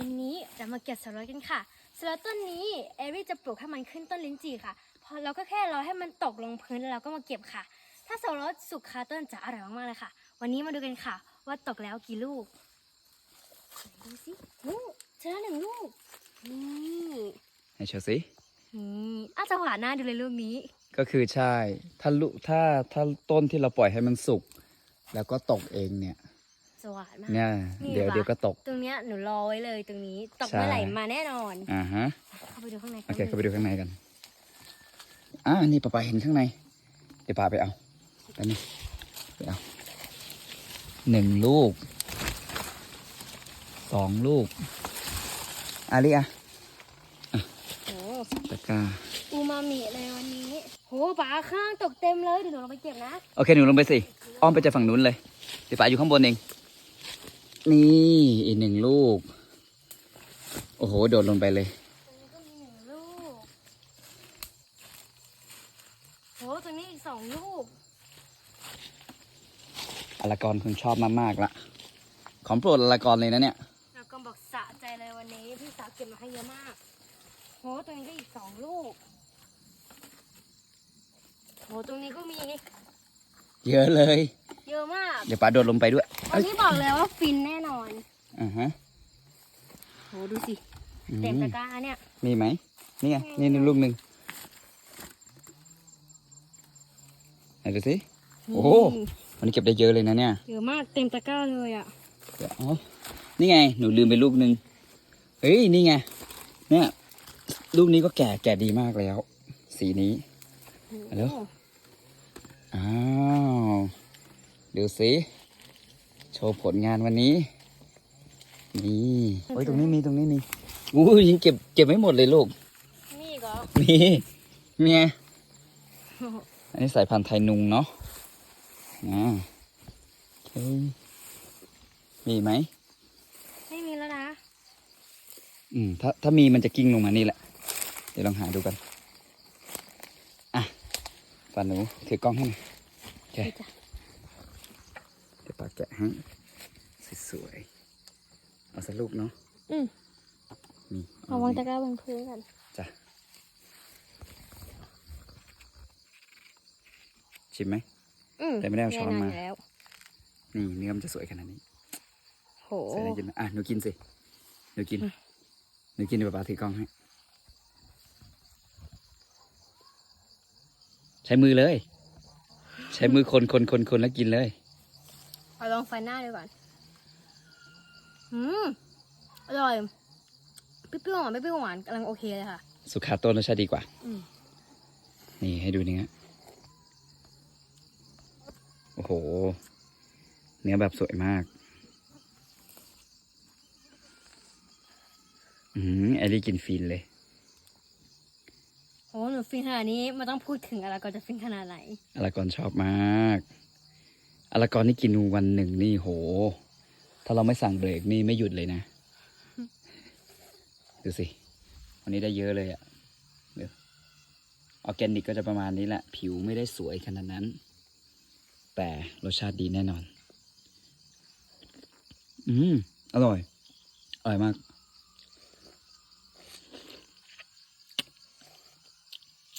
วันนี้จะมาเก็บสารสกันค่ะสารสต้นนี้เอรี่จะปลูกให้มันขึ้นต้นลิ้นจี่ค่ะ พอเราก็แค่รอให้มันตกลงพื้นแล้วเราก็มาเก็บค่ะ ถ้าสารสสุกคาต้นจะอร่อยมากๆเลยค่ะ วันนี้มาดูกันค่ะ ว่าตกแล้วกี่ลูกไหนดูสิโอ้เจอแล้วหนึ่งลูกนี่ให้โชว์สินี่อาจจะหวานหน้าดูเลยลูกนี้ ก็คือใช่ถ้าลุถ้าถ้าต้นที่เราปล่อยให้มันสุก แล้วก็ตกเองเนี่ย จะหวานมากเนี่ยนี่เดี๋ยวปะเดี๋ยวก็ตก ตรงเนี้ยหนูรอไว้เลยตรงนี้ตกใช่เมื่อไหร่มาแน่นอนอ่าฮะเข้าไปดูข้างในโอเคเข้าไปดูข้างในกันอ่านี่ป้าปาเห็นข้างใน เดี๋ยวป้าไปเอาไปนี่ไปเอาหนึ่งลูกสองลูกอาลิอะโอ้ตะกร้าอูมามิเลยวันนี้โหป๋าข้างตกเต็มเลยเดี๋ยวหนูลงไปเก็บนะ โอเคหนูลงไปสิ อ้อมไปจากฝั่งนู้นเลย เดี๋ยวป้าอยู่ข้างบนเอง นี่อีกหนึ่งลูก โอ้โห โดดลงไปเลยตรงนี้ก็มีหนึ่งลูกโหตรงนี้อีกสองลูก อลากรคงชอบมากๆละของโปรดอลากรเลยนะเนี่ย แล้วก็บอกสะใจเลยวันนี้ พี่สาวเก็บมาให้เยอะมาก โหตรงนี้ก็อีกสองลูก โหตรงนี้ก็มี เยอะเลย เยอะมากเดี๋ยวป้าโดดลงไปด้วยวันนี้บอกเลยว่าฟินแน่นอนอ่าฮะโหดูสิอืเต็มมตะกร้าเนี่ยมีไหมนี่ไงนี่หนึ่งลูกหนึ่งไหนดูสิโอ้โหนี่วันนี้เก็บได้เยอะเลยนะเนี่ยเยอะมากเต็มตะกร้าเลยอะเดี๋ยวอ๋อนี่ไง หนูลืมไปลูกหนึ่งเฮ้ยนี่ไงเนี่ยลูกนี้ก็แก่แก่ดีมากแล้ว สีนี้ฮัลโหลอ้าว ดูสิ โชว์ผลงานวันนี้ นี่โอ้ยตรงนี้มีตรงนี้มีอู้ยยังเก็บเก็บไม่หมดเลยลูกนี่อีก็นี่ไงอันนี้สายพันธุ์ไทยนุงเนาะอ่าโอเคมีไหม ไม่มีแล้วนะ อืม ถ้าถ้ามีมันจะกิ้งลงมานี่แหละ เดี๋ยวลองหาดูกัน อะปาหนูถือกล้องให้หน่อยโอเคนี่จ้ะ เดี๋ยวปาแกะให้สวยๆเอาสักลูกเนาะอืมนี่เอาวางตะกร้าบนพื้นกันจ้ะชิมไหมอืมแต่ไม่ได้เอาช้อนมาแยู่แล้วนี่เนื้อมันจะสวยขนาดนี้โหใส่ได้กินไหมอะหนูกินสิหนูกินหนูกินเดี๋ยวป๊าป๊าถือกล้องให้ใช้มือเลย ใช้มือคนคนคนคนแล้วกินเลย เอาลองไฟหน้าดูก่อน อืม อร่อยเปรี้ยวๆหวานไม่เปรี้ยวหวานกำลังโอเคเลยค่ะ สุขาโต้นรสชาติดีกว่า อืม นี่ให้ดูเนื้อ โอ้โห เนื้อแบบสวยมาก อืมแอลลี่กินฟินเลยโหหนูฟินขนาดนี้มันต้องพูดถึงอะไรก็จะฟินขนาดไหน อลากรชอบมาก อลากรนี่กินวันหนึ่งนี่โห ถ้าเราไม่สั่งเบรกนี่ไม่หยุดเลยนะ ดูสิ วันนี้ได้เยอะเลยอะ่ะเดี๋ยวออร์แกนิกก็จะประมาณนี้แหละ ผิวไม่ได้สวยขนาดนั้น แต่รสชาติดีแน่นอน อืม อร่อย อร่อยมาก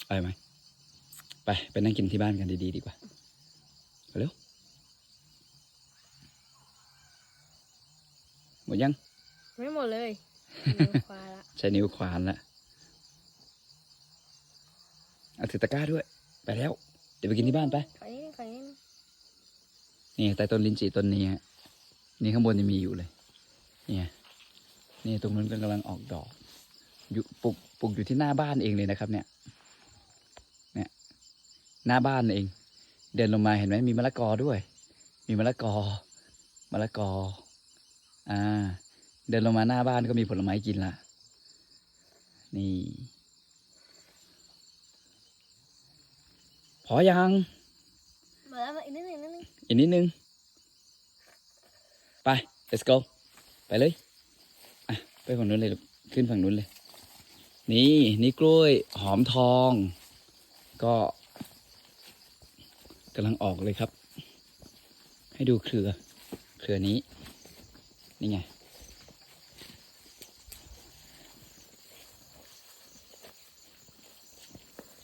อร่อยไหม ไป ไปนั่งกินที่บ้านกันดี ๆ ดีกว่าไปเร็ว หม ดยัง ไม่หมดเลยหนูควาละใช้นิ้วขวานละเอาถือตะกร้าด้วย ไปแล้ว เดี๋ยวไปกินที่บ้านไปขอนิดนึงขอนิดนึงนี่ใต้ต้นลิ้นจี่ต้นนี้ฮะนี่ข้างบนยังมีอยู่เลย เนี่ยนี่ตรงนั้นก็กำลังออกดอก อยู่ปลูกปลูกอยู่ที่หน้าบ้านเองเลยนะครับ เนี่ย เนี่ย หน้าบ้านเอง เดินลงมาเห็นไหมมีมะละกอด้วย มีมะละกอมะละกอ อ่า เดินลงมาหน้าบ้านก็มีผลไม้กินละนี่ พอยังหมดแล้วอีกนิดนึงนิดนึงอีกนิดนึง ไป let's go ไปเลย อะ ไปฝั่งนู้นเลยลูก ขึ้นฝั่งนู้นเลย นี่นี่กล้วยหอมทอง ก็กำลังออกเลยครับ ให้ดูเครือ เครือนี้ นี่ไง